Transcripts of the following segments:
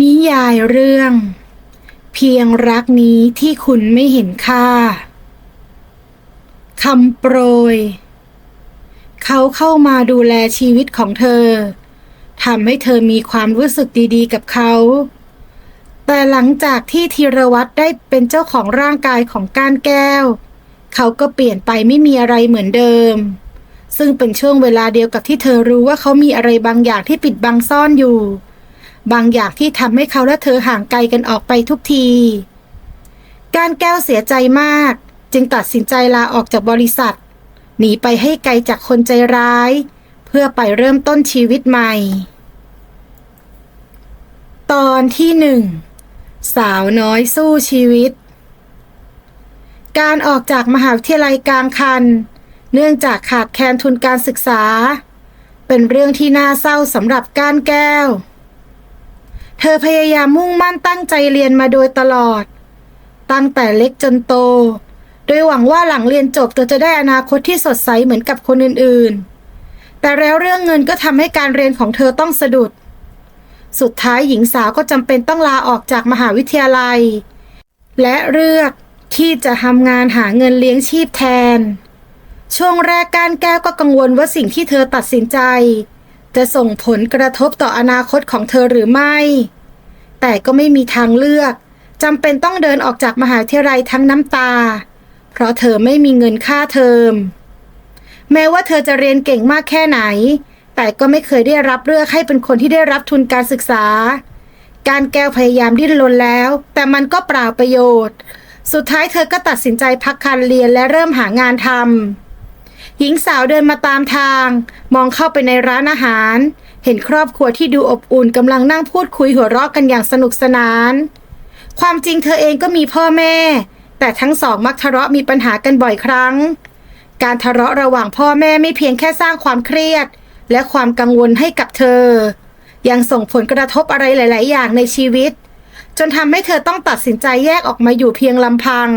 นิยายเรื่อง เพียงรักนี้ที่คุณไม่เห็นค่าคำโปรย เขาเข้ามาดูแลชีวิตของเธอทำให้เธอมีความรู้สึกดีๆ กับเขา แต่หลังจากที่ธีรวัตรได้เป็นเจ้าของร่างกายของก้านแก้ว เขาก็เปลี่ยนไปไม่มีอะไรเหมือนเดิม ซึ่งเป็นช่วงเวลาเดียวกับที่เธอรู้ว่าเขามีอะไรบางอย่างที่ปิดบังซ่อนอยู่ บางอย่างที่ทำให้เขาและเธอห่างไกลกันออกไปทุกที การแก้วเสียใจมาก จึงตัดสินใจลาออกจากบริษัท หนีไปให้ไกลจากคนใจร้าย เพื่อไปเริ่มต้นชีวิตใหม่ ตอนที่หนึ่งสาวน้อยสู้ชีวิต การออกจากมหาวิทยาลัยกลางคัน เนื่องจากขาดแคลนทุนการศึกษา เป็นเรื่องที่น่าเศร้าสำหรับก้านแก้ว เธอพยายามมุ่งมั่นตั้งใจเรียนมาโดยตลอด ตั้งแต่เล็กจนโต โดยหวังว่าหลังเรียนจบเธอจะได้อนาคตที่สดใสเหมือนกับคนอื่นๆ แต่แล้วเรื่องเงินก็ทำให้การเรียนของเธอต้องสะดุด สุดท้ายหญิงสาวก็จำเป็นต้องลาออกจากมหาวิทยาลัย และเลือกที่จะทำงานหาเงินเลี้ยงชีพแทน ช่วงแรกการแก้วก็กังวลว่าสิ่งที่เธอตัดสินใจ จะส่งผลกระทบต่ออนาคตของเธอหรือไม่ แต่ก็ไม่มีทางเลือกจำเป็นต้องเดินออกจากมหาวิทยาลัยทั้งน้ำตา เพราะเธอไม่มีเงินค่าเทอม แม้ว่าเธอจะเรียนเก่งมากแค่ไหน แต่ก็ไม่เคยได้รับเลือกให้เป็นคนที่ได้รับทุนการศึกษา การแก้วพยายามดิ้นรนแล้ว แต่มันก็เปล่าประโยชน์ สุดท้ายเธอก็ตัดสินใจพักการเรียนและเริ่มหางานทำ หญิงสาวเดินมาตามทาง มองเข้าไปในร้านอาหาร เห็นครอบครัวที่ดูอบอุ่นกำลังนั่งพูดคุยหัวเราะกันอย่างสนุกสนาน ความจริงเธอเองก็มีพ่อแม่ แต่ทั้งสองมักทะเลาะมีปัญหากันบ่อยครั้ง การทะเลาะระหว่างพ่อแม่ไม่เพียงแค่สร้างความเครียด และความกังวลให้กับเธอ ยังส่งผลกระทบอะไรหลาย ๆ อย่างในชีวิต จนทำให้เธอต้องตัดสินใจแยกออกมาอยู่เพียงลำพัง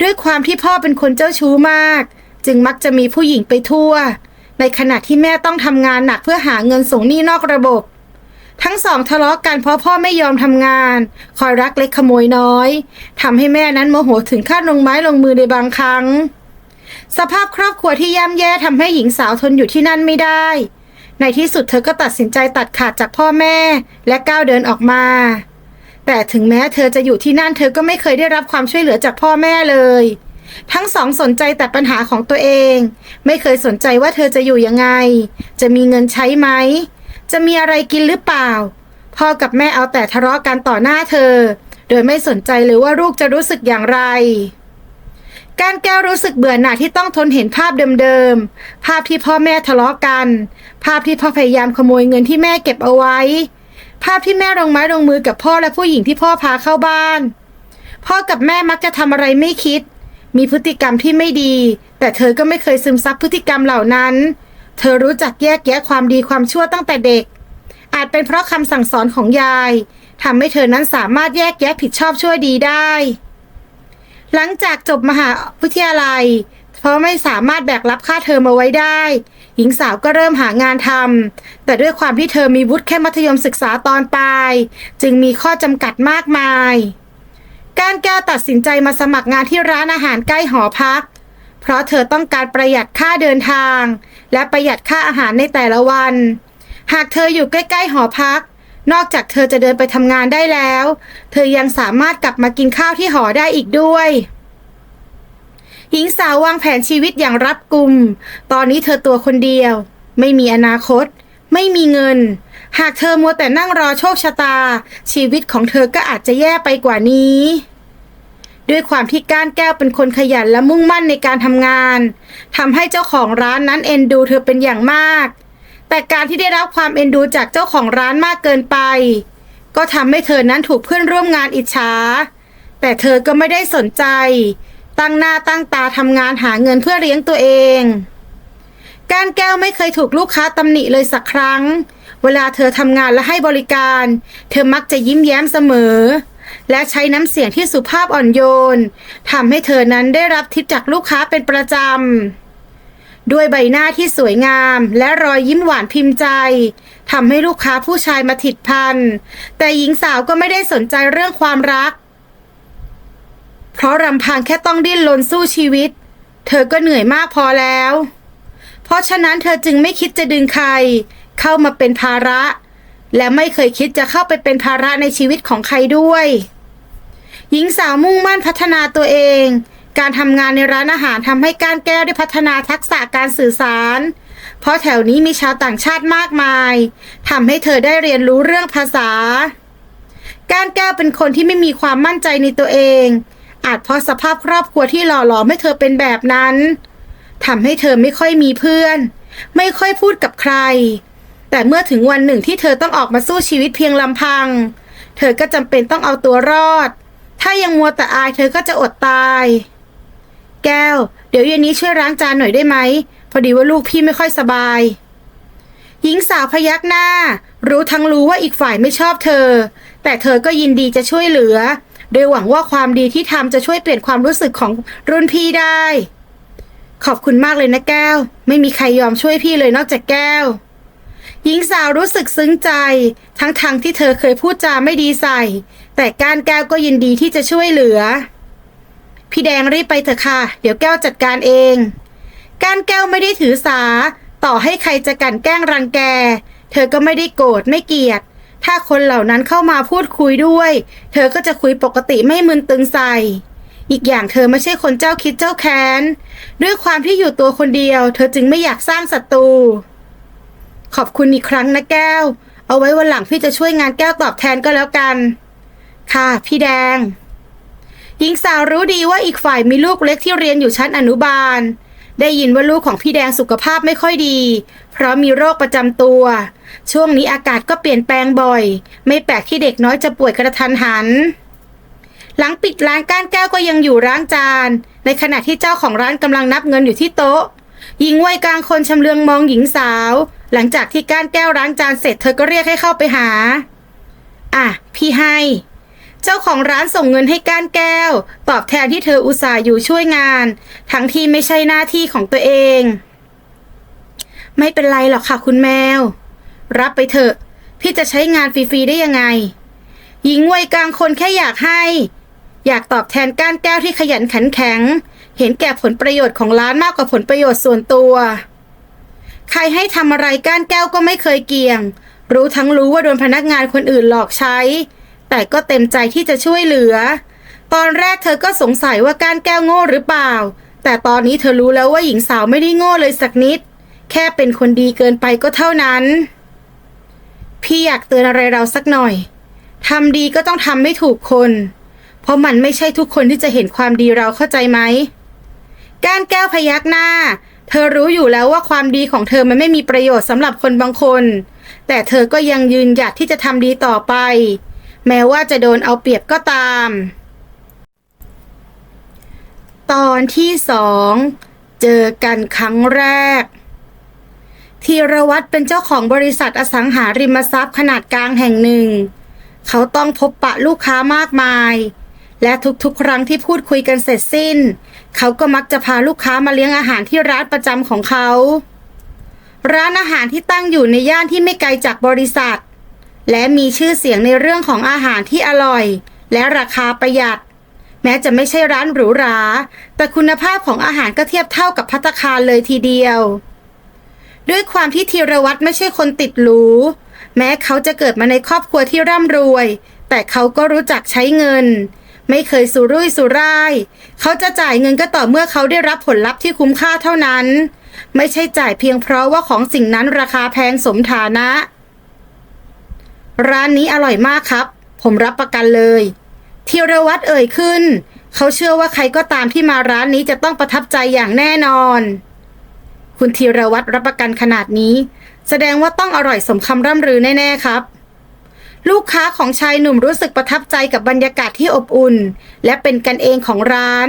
ด้วยความที่พ่อเป็นคนเจ้าชู้มาก จึงมักจะมีผู้หญิงไปทั่ว ในขณะที่แม่ต้องทำงานหนักเพื่อหาเงินส่งหนี้นอกระบบ ทั้งสองทะเลาะกันเพราะพ่อไม่ยอมทำงาน คอยรักเล็กขโมยน้อยทำให้แม่นั้นโมโหถึงขั้นลงไม้ลงมือในบางครั้ง สภาพครอบครัวที่ย่ำแย่ทำให้หญิงสาวทนอยู่ที่นั่นไม่ได้ ในที่สุดเธอก็ตัดสินใจตัดขาดจากพ่อแม่ และก้าวเดินออกมาแต่ถึงแม้เธอจะอยู่ที่นั่นเธอก็ไม่เคยได้รับความช่วยเหลือจากพ่อแม่เลย ทั้งสองสนใจแต่ปัญหาของตัวเอง ไม่เคยสนใจว่าเธอจะอยู่ยังไง จะมีเงินใช้ไหม จะมีอะไรกินหรือเปล่า พ่อกับแม่เอาแต่ทะเลาะกันต่อหน้าเธอ โดยไม่สนใจเลยว่าลูกจะรู้สึกอย่างไรการแก้วรู้สึกเบื่อหน่ายที่ต้องทนเห็นภาพเดิมๆ ภาพที่พ่อแม่ทะเลาะกัน ภาพที่พ่อพยายามขโมยเงินที่แม่เก็บเอาไว้ ภาพที่แม่ลงไม้ลงมือกับพ่อและผู้หญิงที่พ่อพาเข้าบ้าน พ่อกับแม่มักจะทำอะไรไม่คิด มีพฤติกรรมที่ไม่ดี แต่เธอก็ไม่เคยซึมซับพฤติกรรมเหล่านั้น เธอรู้จักแยกแยะความดีความชั่วตั้งแต่เด็ก อาจเป็นเพราะคำสั่งสอนของยายทำให้เธอนั้นสามารถแยกแยะผิดชอบชั่วดีได้ หลังจากจบมหาวิทยาลัย เพราะไม่สามารถแบกรับค่าเทอมเอาไว้ได้ หญิงสาวก็เริ่มหางานทำแต่ด้วยความที่เธอมีวุฒิแค่มัธยมศึกษาตอนปลาย จึงมีข้อจำกัดมากมาย การแก้วตัดสินใจมาสมัครงานที่ร้านอาหารใกล้หอพัก เพราะเธอต้องการประหยัดค่าเดินทาง และประหยัดค่าอาหารในแต่ละวัน หากเธออยู่ใกล้ๆหอพัก นอกจากเธอจะเดินไปทำงานได้แล้ว เธอยังสามารถกลับมากินข้าวที่หอได้อีกด้วยหญิงสาววางแผนชีวิตอย่างรับกุม ตอนนี้เธอตัวคนเดียว ไม่มีอนาคต ไม่มีเงิน หากเธอมัวแต่นั่งรอโชคชะตา ชีวิตของเธอก็อาจจะแย่ไปกว่านี้ ด้วยความที่ก้านแก้วเป็นคนขยันและมุ่งมั่นในการทำงานทำให้เจ้าของร้านนั้นเอ็นดูเธอเป็นอย่างมาก แต่การที่ได้รับความเอ็นดูจากเจ้าของร้านมากเกินไป ก็ทำให้เธอนั้นถูกเพื่อนร่วมงานอิจฉา แต่เธอก็ไม่ได้สนใจ ตั้งหน้าตั้งตาทำงานหาเงินเพื่อเลี้ยงตัวเองการแก้วไม่เคยถูกลูกค้าตำหนิเลยสักครั้ง เวลาเธอทำงานและให้บริการ เธอมักจะยิ้มแย้มเสมอ และใช้น้ำเสียงที่สุภาพอ่อนโยนทำให้เธอนั้นได้รับทิปจากลูกค้าเป็นประจำ ด้วยใบหน้าที่สวยงาม และรอยยิ้มหวานพิมพ์ใจทำให้ลูกค้าผู้ชายมาถิดพัน แต่หญิงสาวก็ไม่ได้สนใจเรื่องความรัก เพราะรำพังแค่ต้องดิ้นรนสู้ชีวิต เธอก็เหนื่อยมากพอแล้ว เพราะฉะนั้นเธอจึงไม่คิดจะดึงใคร เข้ามาเป็นภาระ และไม่เคยคิดจะเข้าไปเป็นภาระในชีวิตของใครด้วย หญิงสาวมุ่งมั่นพัฒนาตัวเอง การทำงานในร้านอาหารทำให้ก้ารแก้วได้พัฒนาทักษะการสื่อสาร เพราะแถวนี้มีชาวต่างชาติมากมายทำให้เธอได้เรียนรู้เรื่องภาษา ก้ารแก้วเป็นคนที่ไม่มีความมั่นใจในตัวเอง อาจเพราะสภาพครอบครัวที่หล่อหลอมให้เธอเป็นแบบนั้นทำให้เธอไม่ค่อยมีเพื่อน ไม่ค่อยพูดกับใคร แต่เมื่อถึงวันหนึ่งที่เธอต้องออกมาสู้ชีวิตเพียงลำพัง เธอก็จำเป็นต้องเอาตัวรอด ถ้ายังมัวแต่อายเธอก็จะอดตาย แก้ว เดี๋ยวเย็นนี้ช่วยล้างจานหน่อยได้ไหม พอดีว่าลูกพี่ไม่ค่อยสบาย หญิงสาวพยักหน้า รู้ทั้งรู้ว่าอีกฝ่ายไม่ชอบเธอ แต่เธอก็ยินดีจะช่วยเหลือ โดยหวังว่าความดีที่ทำจะช่วยเปลี่ยนความรู้สึกของรุ่นพี่ได้ ขอบคุณมากเลยนะแก้ว ไม่มีใครยอมช่วยพี่เลยนอกจากแก้ว หญิงสาวรู้สึกซึ้งใจ ทั้งๆทที่เธอเคยพูดจาไม่ดีใส่ แต่ก้านแก้วก็ยินดีที่จะช่วยเหลือ พี่แดงรีบไปเถอะค่ะ เดี๋ยวแก้วจัดการเองก้านแก้วไม่ได้ถือสา ต่อให้ใครจะกันแกล้งรังแก เธอก็ไม่ได้โกรธไม่เกลียด ถ้าคนเหล่านั้นเข้ามาพูดคุยด้วย เธอก็จะคุยปกติไม่มึนตึงใส่อีกอย่างเธอไม่ใช่คนเจ้าคิดเจ้าแค้น ด้วยความที่อยู่ตัวคนเดียว เธอจึงไม่อยากสร้างศัตรู ขอบคุณอีกครั้งนะแก้ว เอาไว้วันหลังพี่จะช่วยงานแก้วตอบแทนก็แล้วกัน ค่ะ พี่แดง หญิงสาวรู้ดีว่าอีกฝ่ายมีลูกเล็กที่เรียนอยู่ชั้นอนุบาล ได้ยินว่าลูกของพี่แดงสุขภาพไม่ค่อยดี เพราะมีโรคประจำตัว ช่วงนี้อากาศก็เปลี่ยนแปลงบ่อย ไม่แปลกที่เด็กน้อยจะป่วยกระทันหัน หลังปิดร้านก้านแก้วก็ยังอยู่ร้างจาน ในขณะที่เจ้าของร้านกำลังนับเงินอยู่ที่โต๊ะหญิงวัยกลางคนชำเลืองมองหญิงสาว หลังจากที่ก้านแก้วล้างจานเสร็จเธอก็เรียกให้เข้าไปหา อะ พี่ให้ เจ้าของร้านส่งเงินให้ก้านแก้ว ตอบแทนที่เธออุตส่าห์อยู่ช่วยงาน ทั้งที่ไม่ใช่หน้าที่ของตัวเอง ไม่เป็นไรหรอกค่ะคุณแมว รับไปเถอะ พี่จะใช้งานฟรีๆได้ยังไง หญิงวัยกลางคนแค่อยากให้ อยากตอบแทนก้านแก้วที่ขยันขันแข็ง เห็นแก่ผลประโยชน์ของร้านมากกว่าผลประโยชน์ส่วนตัว ใครให้ทำอะไรก้านแก้วก็ไม่เคยเกี่ยง รู้ทั้งรู้ว่าโดนพนักงานคนอื่นหลอกใช้ แต่ก็เต็มใจที่จะช่วยเหลือ ตอนแรกเธอก็สงสัยว่าก้านแก้วโง่หรือเปล่า แต่ตอนนี้เธอรู้แล้วว่าหญิงสาวไม่ได้โง่เลยสักนิด แค่เป็นคนดีเกินไปก็เท่านั้น พี่อยากเตือนอะไรเราสักหน่อยทำดีก็ต้องทำไม่ถูกคน เพราะมันไม่ใช่ทุกคนที่จะเห็นความดีเราเข้าใจไหมก้านแก้วพยักหน้า เธอรู้อยู่แล้วว่าความดีของเธอมันไม่มีประโยชน์สำหรับคนบางคน แต่เธอก็ยังยืนหยัดที่จะทำดีต่อไป แม้ว่าจะโดนเอาเปรียบก็ตาม ตอนที่สองเจอกันครั้งแรกธีรวัตรเป็นเจ้าของบริษัทอสังหาริมทรัพย์ขนาดกลางแห่งหนึ่ง เขาต้องพบปะลูกค้ามากมาย และทุกๆ ครั้งที่พูดคุยกันเสร็จสิ้น เขาก็มักจะพาลูกค้ามาเลี้ยงอาหารที่ร้านประจำของเขา ร้านอาหารที่ตั้งอยู่ในย่านที่ไม่ไกลจากบริษัท และมีชื่อเสียงในเรื่องของอาหารที่อร่อย และราคาประหยัด แม้จะไม่ใช่ร้านหรูหรา แต่คุณภาพของอาหารก็เทียบเท่ากับพัตคารเลยทีเดียว ด้วยความที่ธีรวัตรไม่ใช่คนติดหรูแม้เขาจะเกิดมาในครอบครัวที่ร่ำรวย แต่เขาก็รู้จักใช้เงิน ไม่เคยสุรุ่ยสุร่าย เขาจะจ่ายเงินก็ต่อเมื่อเขาได้รับผลลัพธ์ที่คุ้มค่าเท่านั้น ไม่ใช่จ่ายเพียงเพราะว่าของสิ่งนั้นราคาแพงสมฐานะ ร้านนี้อร่อยมากครับ ผมรับประกันเลยธีรวัตรเอ่ยขึ้น เขาเชื่อว่าใครก็ตามที่มาร้านนี้จะต้องประทับใจอย่างแน่นอน คุณธีรวัตรรับประกันขนาดนี้ แสดงว่าต้องอร่อยสมคำร่ำลือแน่ๆครับ ลูกค้าของชายหนุ่มรู้สึกประทับใจกับบรรยากาศที่อบอุ่น และเป็นกันเองของร้าน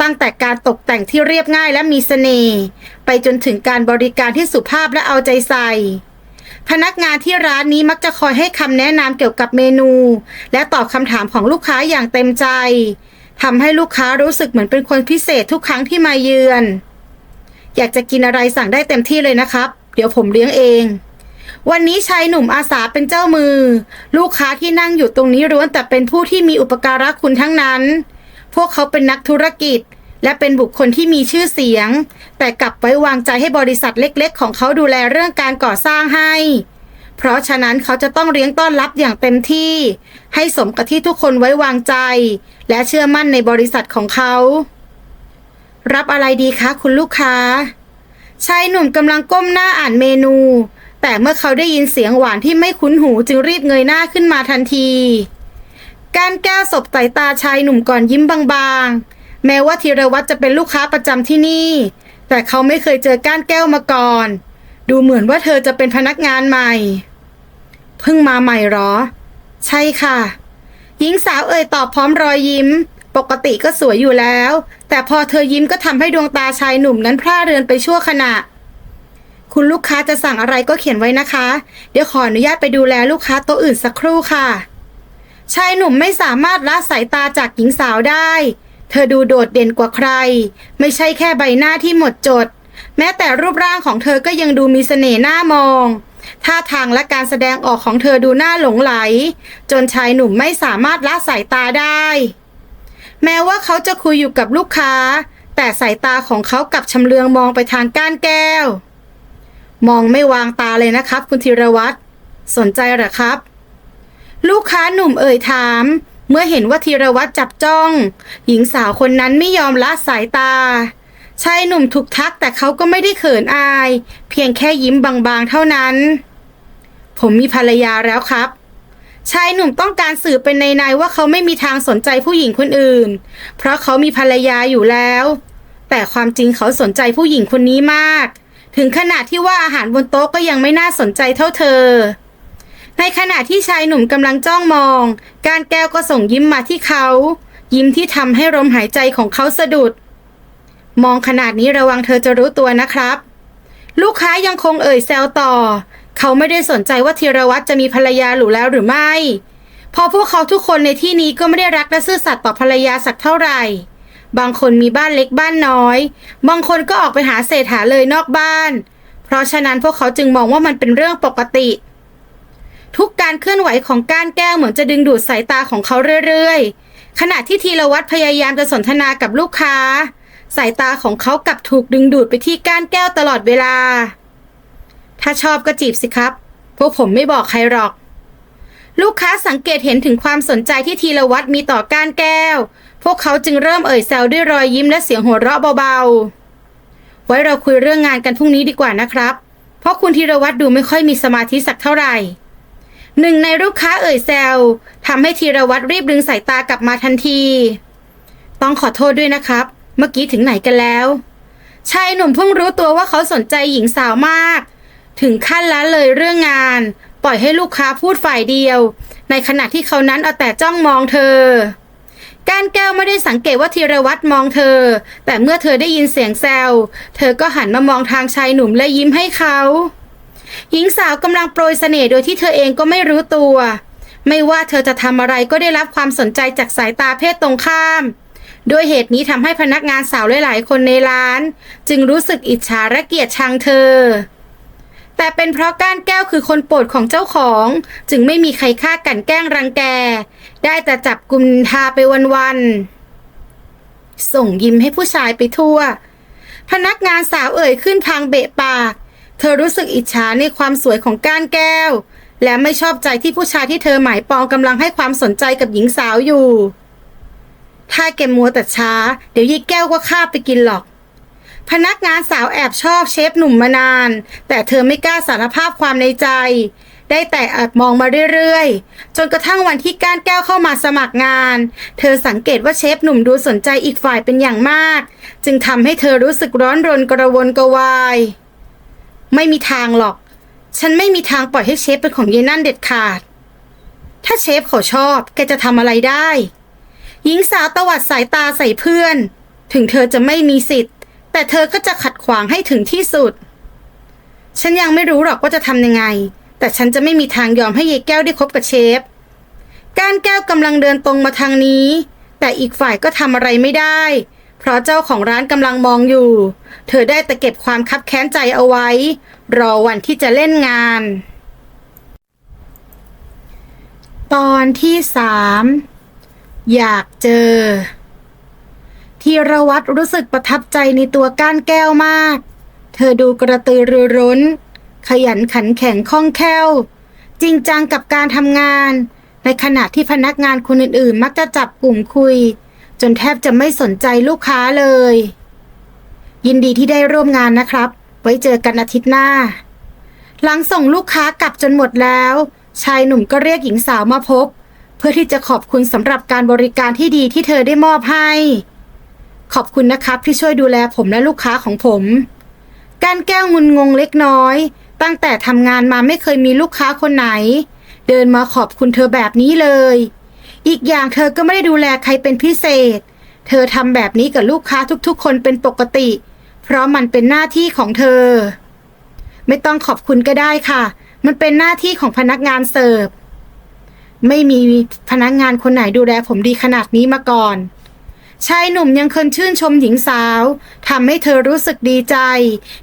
ตั้งแต่การตกแต่งที่เรียบง่ายและมีเสน่ห์ไปจนถึงการบริการที่สุภาพและเอาใจใส่ พนักงานที่ร้านนี้มักจะคอยให้คำแนะนำเกี่ยวกับเมนู และตอบคำถามของลูกค้าอย่างเต็มใจทำให้ลูกค้ารู้สึกเหมือนเป็นคนพิเศษทุกครั้งที่มาเยือน อยากจะกินอะไรสั่งได้เต็มที่เลยนะครับ เดี๋ยวผมเลี้ยงเอง วันนี้ชายหนุ่มอาสาเป็นเจ้ามือ ลูกค้าที่นั่งอยู่ตรงนี้ล้วนแต่เป็นผู้ที่มีอุปการะคุณทั้งนั้น พวกเขาเป็นนักธุรกิจ และเป็นบุคคลที่มีชื่อเสียง แต่กลับไว้วางใจให้บริษัทเล็กๆ ของเขาดูแลเรื่องการก่อสร้างให้ เพราะฉะนั้นเขาจะต้องเลี้ยงต้อนรับอย่างเต็มที่ ให้สมกับที่ทุกคนไว้วางใจ และเชื่อมั่นในบริษัทของเขา รับอะไรดีคะคุณลูกค้าชายหนุ่มกำลังก้มหน้าอ่านเมนู แต่เมื่อเขาได้ยินเสียงหวานที่ไม่คุ้นหูจึงรีบเงยหน้าขึ้นมาทันที การแก้วสบสายตาชายหนุ่มก่อนยิ้มบางๆ แม้ว่าธีรวัตรจะเป็นลูกค้าประจำที่นี่ แต่เขาไม่เคยเจอก้านแก้วมาก่อน ดูเหมือนว่าเธอจะเป็นพนักงานใหม่ เพิ่งมาใหม่หรอ ใช่ค่ะ หญิงสาวเอ่ยตอบพร้อมรอยยิ้ม ปกติก็สวยอยู่แล้ว แต่พอเธอยิ้มก็ทำให้ดวงตาชายหนุ่มนั้นพร่าเรือนไปชั่วขณะ คุณลูกค้าจะสั่งอะไรก็เขียนไว้นะคะ เดี๋ยวขออนุญาตไปดูแลลูกค้าโต๊ะอื่นสักครู่ค่ะชายหนุ่มไม่สามารถละสายตาจากหญิงสาวได้ เธอดูโดดเด่นกว่าใคร ไม่ใช่แค่ใบหน้าที่หมดจด แม้แต่รูปร่างของเธอก็ยังดูมีเสน่ห์น่ามองท่าทางและการแสดงออกของเธอดูน่าหลงไหล จนชายหนุ่มไม่สามารถละสายตาได้ แม้ว่าเขาจะคุยอยู่กับลูกค้า แต่สายตาของเขากลับชำเลืองมองไปทางก้านแก้ว มองไม่วางตาเลยนะครับ คุณธีรวัตรสนใจเหรอครับ ลูกค้าหนุ่มเอ่ยถาม เมื่อเห็นว่าธีรวัตรจับจ้อง หญิงสาวคนนั้นไม่ยอมละสายตาชายหนุ่มถูกทักแต่เขาก็ไม่ได้เขินอาย เพียงแค่ยิ้มบางๆเท่านั้น ผมมีภรรยาแล้วครับชายหนุ่มต้องการสื่อเป็นในในๆว่าเขาไม่มีทางสนใจผู้หญิงคนอื่น เพราะเขามีภรรยาอยู่แล้ว แต่ความจริงเขาสนใจผู้หญิงคนนี้มาก ถึงขนาดที่ว่าอาหารบนโต๊ะก็ยังไม่น่าสนใจเท่าเธอ ในขณะที่ชายหนุ่มกำลังจ้องมอง การแก้วก็ส่งยิ้มมาที่เขา ยิ้มที่ทำให้ลมหายใจของเขาสะดุด มองขนาดนี้ระวังเธอจะรู้ตัวนะครับ ลูกค้ายังคงเอ่ยแซวต่อ เขาไม่ได้สนใจว่าธีรวัตรจะมีภรรยาหรือแล้วหรือไม่เพอพวกเขาทุกคนในที่นี้ก็ไม่ได้รักและซื่อสัตย์ต่อภรรยาสักเท่าไหร่ บางคนมีบ้านเล็กบ้านน้อย บางคนก็ออกไปหาเศษหาเลยนอกบ้าน เพราะฉะนั้นพวกเขาจึงมองว่ามันเป็นเรื่องปกติ ทุกการเคลื่อนไหวของก้านแก้วเหมือนจะดึงดูดสายตาของเขาเรื่อยๆ ขณะที่ธีรวัตรพยายามจะสนทนากับลูกค้า สายตาของเขากลับถูกดึงดูดไปที่ก้านแก้วตลอดเวลา ถ้าชอบก็จีบสิครับ พวกผมไม่บอกใครหรอกลูกค้าสังเกตเห็นถึงความสนใจที่ธีรวัตรมีต่อก้านแก้ว พวกเขาจึงเริ่มเอ่ยแซวด้วยรอยยิ้มและเสียงหัวเราะเบาๆ ไว้เราคุยเรื่องงานกันพรุ่งนี้ดีกว่านะครับ เพราะคุณธีรวัตรดูไม่ค่อยมีสมาธิสักเท่าไหร่หนึ่งในลูกค้าเอ่ยแซวทำให้ธีรวัตรรีบดึงสายตากลับมาทันที ต้องขอโทษด้วยนะครับ เมื่อกี้ถึงไหนกันแล้วชายหนุ่มเพิ่งรู้ตัวว่าเขาสนใจหญิงสาวมาก ถึงขั้นละเลยเรื่องงาน ปล่อยให้ลูกค้าพูดฝ่ายเดียว ในขณะที่เขานั้นเอาแต่จ้องมองเธอ การแก้วไม่ได้สังเกตว่าธีรวัตรมองเธอ แต่เมื่อเธอได้ยินเสียงแซว เธอก็หันมามองทางชายหนุ่มและยิ้มให้เขา หญิงสาวกำลังโปรยเสน่ห์โดยที่เธอเองก็ไม่รู้ตัว ไม่ว่าเธอจะทำอะไรก็ได้รับความสนใจจากสายตาเพศตรงข้ามด้วยเหตุนี้ทำให้พนักงานสาวหลายๆ คนในร้าน จึงรู้สึกอิจฉาและเกลียดชังเธอ แต่เป็นเพราะก้านแก้วคือคนโปรดของเจ้าของ จึงไม่มีใครฆ่ากันแกล้งรังแก ได้แต่จับกุมทาไปวันๆส่งยิ้มให้ผู้ชายไปทั่ว พนักงานสาวเอ่ยขึ้นทางเบะปาก เธอรู้สึกอิจฉาในความสวยของก้านแก้ว และไม่ชอบใจที่ผู้ชายที่เธอหมายปองกำลังให้ความสนใจกับหญิงสาวอยู่ ถ้าแกมัวแต่ช้า เดี๋ยวยี่แก้วก็ฆ่าไปกินหรอก พนักงานสาวแอบชอบเชฟหนุ่มมานาน แต่เธอไม่กล้าสารภาพความในใจ ได้แต่แอบมองมาเรื่อยๆ จนกระทั่งวันที่ก้านแก้วเข้ามาสมัครงาน เธอสังเกตว่าเชฟหนุ่มดูสนใจอีกฝ่ายเป็นอย่างมาก จึงทำให้เธอรู้สึกร้อนรนกระวนกระวาย ไม่มีทางหรอก ฉันไม่มีทางปล่อยให้เชฟเป็นของเยนั่นเด็ดขาด ถ้าเชฟเขาชอบแกจะทำอะไรได้ หญิงสาวตวัดสายตาใส่เพื่อน ถึงเธอจะไม่มีสิทธิ์ แต่เธอก็จะขัดขวางให้ถึงที่สุด ฉันยังไม่รู้หรอกว่าจะทำยังไง แต่ฉันจะไม่มีทางยอมให้ยายแก้วได้คบกับเชฟการแก้วกำลังเดินตรงมาทางนี้ แต่อีกฝ่ายก็ทำอะไรไม่ได้ เพราะเจ้าของร้านกำลังมองอยู่ เธอได้แต่เก็บความคับแค้นใจเอาไว้ รอวันที่จะเล่นงาน ตอนที่สามอยากเจอ ธีรวัตรรู้สึกประทับใจในตัวก้านแก้วมาก เธอดูกระตือรือร้น ขยันขันแข็งคล่องแคล่ว จริงจังกับการทำงาน ในขณะที่พนักงานคนอื่นๆ มักจะจับกลุ่มคุย จนแทบจะไม่สนใจลูกค้าเลย ยินดีที่ได้ร่วมงานนะครับ ไว้เจอกันอาทิตย์หน้า หลังส่งลูกค้ากลับจนหมดแล้ว ชายหนุ่มก็เรียกหญิงสาวมาพบ เพื่อที่จะขอบคุณสำหรับการบริการที่ดีที่เธอได้มอบให้ ขอบคุณนะครับที่ช่วยดูแลผมและลูกค้าของผม การแก้วงุนงงเล็กน้อย ตั้งแต่ทำงานมาไม่เคยมีลูกค้าคนไหน เดินมาขอบคุณเธอแบบนี้เลย อีกอย่างเธอก็ไม่ได้ดูแลใครเป็นพิเศษ เธอทำแบบนี้กับลูกค้าทุกๆ คนเป็นปกติ เพราะมันเป็นหน้าที่ของเธอ ไม่ต้องขอบคุณก็ได้ค่ะ มันเป็นหน้าที่ของพนักงานเสิร์ฟไม่มีพนักงานคนไหนดูแลผมดีขนาดนี้มาก่อน ชายหนุ่มยังเคยชื่นชมหญิงสาวทำให้เธอรู้สึกดีใจ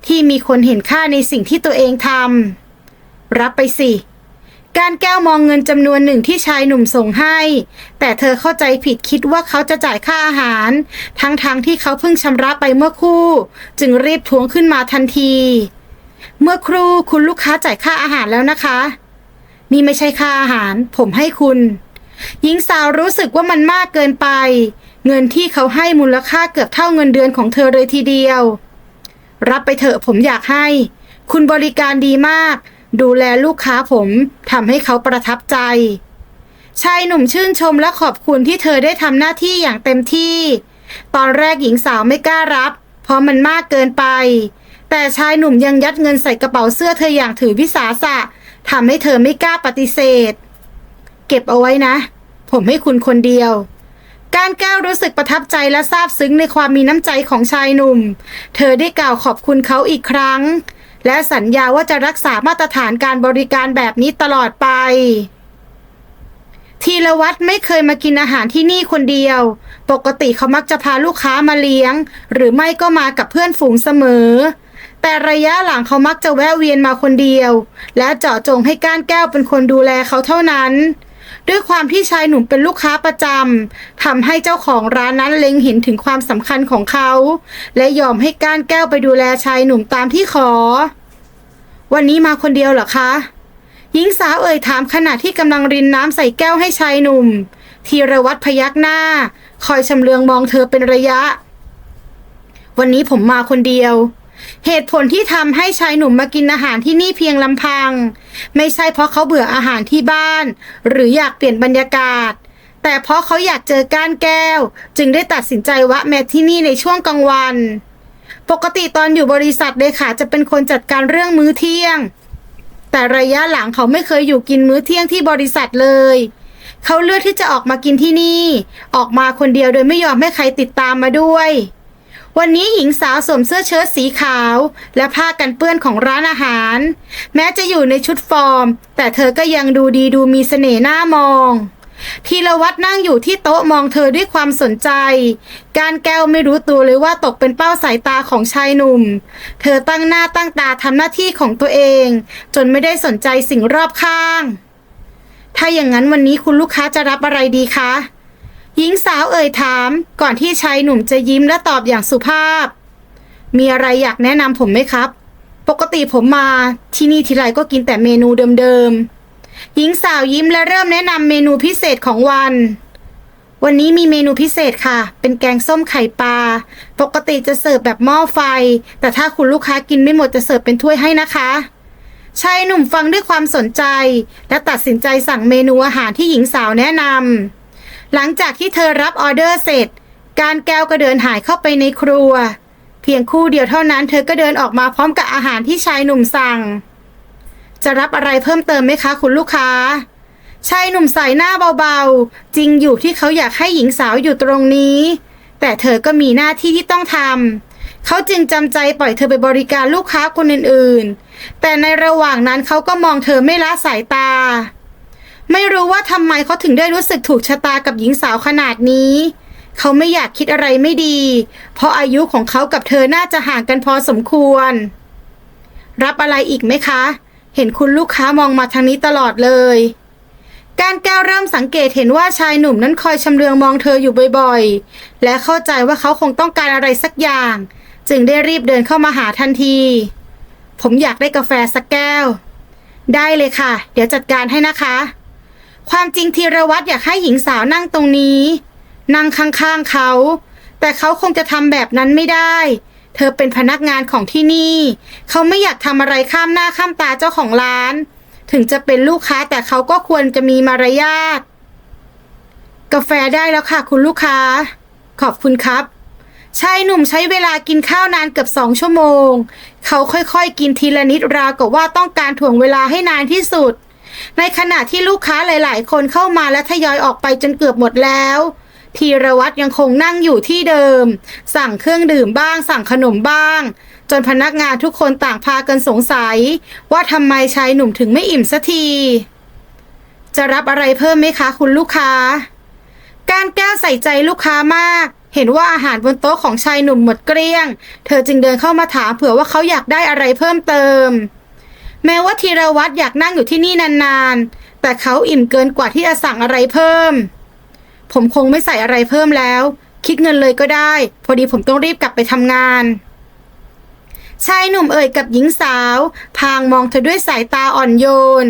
ที่มีคนเห็นค่าในสิ่งที่ตัวเองทำรับไปสิ การแก้วมองเงินจำนวนหนึ่งที่ชายหนุ่มส่งให้ แต่เธอเข้าใจผิดคิดว่าเขาจะจ่ายค่าอาหาร ทั้งๆทที่เขาเพิ่งชำระไปเมื่อคู่ จึงรีบทวงขึ้นมาทันที เมื่อครู่คุณลูกค้าจ่ายค่าอาหารแล้วนะคะ นี่ไม่ใช่ค่าอาหาร ผมให้คุณหญิงสาวรู้สึกว่ามันมากเกินไป เงินที่เขาให้มูลค่าเกือบเท่าเงินเดือนของเธอเลยทีเดียว รับไปเถอะผมอยากให้ คุณบริการดีมาก ดูแลลูกค้าผมทำให้เขาประทับใจ ชายหนุ่มชื่นชมและขอบคุณที่เธอได้ทำหน้าที่อย่างเต็มที่ ตอนแรกหญิงสาวไม่กล้ารับ เพราะมันมากเกินไป แต่ชายหนุ่มยังยัดเงินใส่กระเป๋าเสื้อเธออย่างถือวิสาสะทำให้เธอไม่กล้าปฏิเสธ เก็บเอาไว้นะ ผมให้คุณคนเดียว การแก้วรู้สึกประทับใจและซาบซึ้งในความมีน้ำใจของชายหนุ่ม เธอได้กล่าวขอบคุณเขาอีกครั้ง และสัญญาว่าจะรักษามาตรฐานการบริการแบบนี้ตลอดไป ธีรวัตรไม่เคยมากินอาหารที่นี่คนเดียว ปกติเขามักจะพาลูกค้ามาเลี้ยง หรือไม่ก็มากับเพื่อนฝูงเสมอ แต่ระยะหลังเขามักจะแวะเวียนมาคนเดียว และเจาะจงให้ก้านแก้วเป็นคนดูแลเขาเท่านั้น ด้วยความที่ชายหนุ่มเป็นลูกค้าประจำทำให้เจ้าของร้านนั้นเล็งเห็นถึงความสำคัญของเขา และยอมให้ก้านแก้วไปดูแลชายหนุ่มตามที่ขอ วันนี้มาคนเดียวเหรอคะ หญิงสาวเอ่ยถามขณะที่กำลังรินน้ำใส่แก้วให้ชายหนุ่มธีรวัตรพยักหน้า คอยชำเลืองมองเธอเป็นระยะ วันนี้ผมมาคนเดียว เหตุผลที่ทำให้ชายหนุ่มมากินอาหารที่นี่เพียงลำพัง ไม่ใช่เพราะเขาเบื่ออาหารที่บ้าน หรืออยากเปลี่ยนบรรยากาศ แต่เพราะเขาอยากเจอก้านแก้ว จึงได้ตัดสินใจวะแมทที่นี่ในช่วงกลางวัน ปกติตอนอยู่บริษัทเลขาจะเป็นคนจัดการเรื่องมื้อเที่ยง แต่ระยะหลังเขาไม่เคยอยู่กินมื้อเที่ยงที่บริษัทเลยเขาเลือกที่จะออกมากินที่นี่ ออกมาคนเดียวโดยไม่ยอมให้ใครติดตามมาด้วย วันนี้หญิงสาวสวมเสื้อเชิ้ตสีขาว และผ้ากันเปื้อนของร้านอาหาร แม้จะอยู่ในชุดฟอร์ม แต่เธอก็ยังดูดีดูมีเสน่ห์หน่ามองธีรวัตรนั่งอยู่ที่โต๊ะมองเธอด้วยความสนใจ การแก้วไม่รู้ตัวเลยว่าตกเป็นเป้าสายตาของชายหนุ่ม เธอตั้งหน้าตั้งตาทำหน้าที่ของตัวเอง จนไม่ได้สนใจสิ่งรอบข้าง ถ้าอย่างนั้นวันนี้คุณลูกค้าจะรับอะไรดีคะ หญิงสาวเอ่ยถาม ก่อนที่ชายหนุ่มจะยิ้มและตอบอย่างสุภาพ มีอะไรอยากแนะนำผมไหมครับ ปกติผมมาที่นี่ทีไรก็กินแต่เมนูเดิมๆ หญิงสาวยิ้มและเริ่มแนะนำเมนูพิเศษของวัน วันนี้มีเมนูพิเศษค่ะ เป็นแกงส้มไข่ปลา ปกติจะเสิร์ฟแบบหม้อไฟ แต่ถ้าคุณลูกค้ากินไม่หมดจะเสิร์ฟเป็นถ้วยให้นะคะชายหนุ่มฟังด้วยความสนใจ และตัดสินใจสั่งเมนูอาหารที่หญิงสาวแนะนำ หลังจากที่เธอรับออเดอร์เสร็จ การแก้วก็เดินหายเข้าไปในครัว เพียงคู่เดียวเท่านั้นเธอก็เดินออกมาพร้อมกับอาหารที่ชายหนุ่มสั่ง จะรับอะไรเพิ่มเติมไหมคะคุณลูกค้า ชายหนุ่มใส่หน้าเบาๆ จริงอยู่ที่เขาอยากให้หญิงสาวอยู่ตรงนี้ แต่เธอก็มีหน้าที่ที่ต้องทำเขาจึงจำใจปล่อยเธอไปบริการลูกค้าคนอื่นๆ แต่ในระหว่างนั้นเขาก็มองเธอไม่ละสายตา ไม่รู้ว่าทำไมเขาถึงได้รู้สึกถูกชะตากับหญิงสาวขนาดนี้ เขาไม่อยากคิดอะไรไม่ดี เพราะอายุของเขากับเธอน่าจะห่างกันพอสมควร รับอะไรอีกไหมคะ เห็นคุณลูกค้ามองมาทางนี้ตลอดเลย การแก้วเริ่มสังเกตเห็นว่าชายหนุ่มนั้นคอยชำเลืองมองเธออยู่บ่อยๆ และเข้าใจว่าเขาคงต้องการอะไรสักอย่าง จึงได้รีบเดินเข้ามาหาทันที ผมอยากได้กาแฟสักแก้ว ได้เลยค่ะ เดี๋ยวจัดการให้นะคะ ความจริงธีรวัตรอยากให้หญิงสาวนั่งตรงนี้ นั่งข้างๆเขา แต่เขาคงจะทำแบบนั้นไม่ได้ เธอเป็นพนักงานของที่นี่ เขาไม่อยากทำอะไรข้ามหน้าข้ามตาเจ้าของร้าน ถึงจะเป็นลูกค้าแต่เขาก็ควรจะมีมารยาทกาแฟได้แล้วค่ะ คุณลูกค้า ขอบคุณครับชายหนุ่มใช้เวลากินข้าวนานเกือบสองชั่วโมง เขาค่อยๆ กินทีละนิดราวกับว่าต้องการถ่วงเวลาให้นานที่สุด ในขณะที่ลูกค้าหลาย ๆ คนเข้ามาและทยอยออกไปจนเกือบหมดแล้วธีรวัตรยังคงนั่งอยู่ที่เดิม สั่งเครื่องดื่มบ้าง สั่งขนมบ้าง จนพนักงานทุกคนต่างพากันสงสัย ว่าทำไมชายหนุ่มถึงไม่อิ่มสักที จะรับอะไรเพิ่มไหมคะคุณลูกค้า การแก้วใส่ใจลูกค้ามาก เห็นว่าอาหารบนโต๊ะของชายหนุ่มหมดเกลี้ยง เธอจึงเดินเข้ามาถามเผื่อว่าเขาอยากได้อะไรเพิ่มเติม แม้ว่าธีรวัตรอยากนั่งอยู่ที่นี่นานๆ แต่เขาอิ่มเกินกว่าที่จะสั่งอะไรเพิ่ม ผมคงไม่ใส่อะไรเพิ่มแล้ว คิดเงินเลยก็ได้ พอดีผมต้องรีบกลับไปทำงาน ชายหนุ่มเอ่ยกับหญิงสาว พางมองเธอด้วยสายตาอ่อนโยน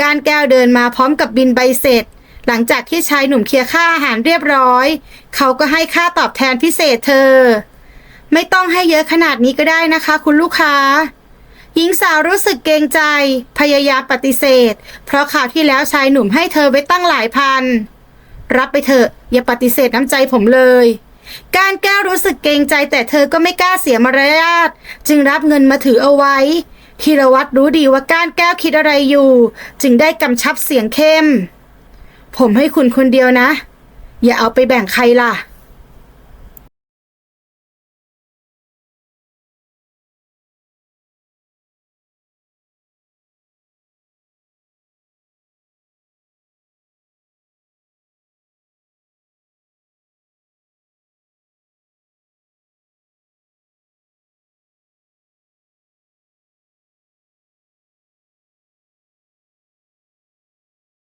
การแก้วเดินมาพร้อมกับบินใบเสร็จ หลังจากที่ชายหนุ่มเคลียร์ค่าอาหารเรียบร้อย เขาก็ให้ค่าตอบแทนพิเศษเธอ ไม่ต้องให้เยอะขนาดนี้ก็ได้นะคะ คุณลูกค้า หญิงสาวรู้สึกเกรงใจ พยายามปฏิเสธ เพราะข่าวที่แล้วชายหนุ่มให้เธอไว้ตั้งหลายพัน รับไปเถอะ อย่าปฏิเสธน้ำใจผมเลย การแก้วรู้สึกเกรงใจแต่เธอก็ไม่กล้าเสียมารยาทจึงรับเงินมาถือเอาไว้ธีรวัตรรู้ดีว่าก้านแก้วคิดอะไรอยู่ จึงได้กำชับเสียงเข้ม ผมให้คุณคนเดียวนะ อย่าเอาไปแบ่งใครล่ะ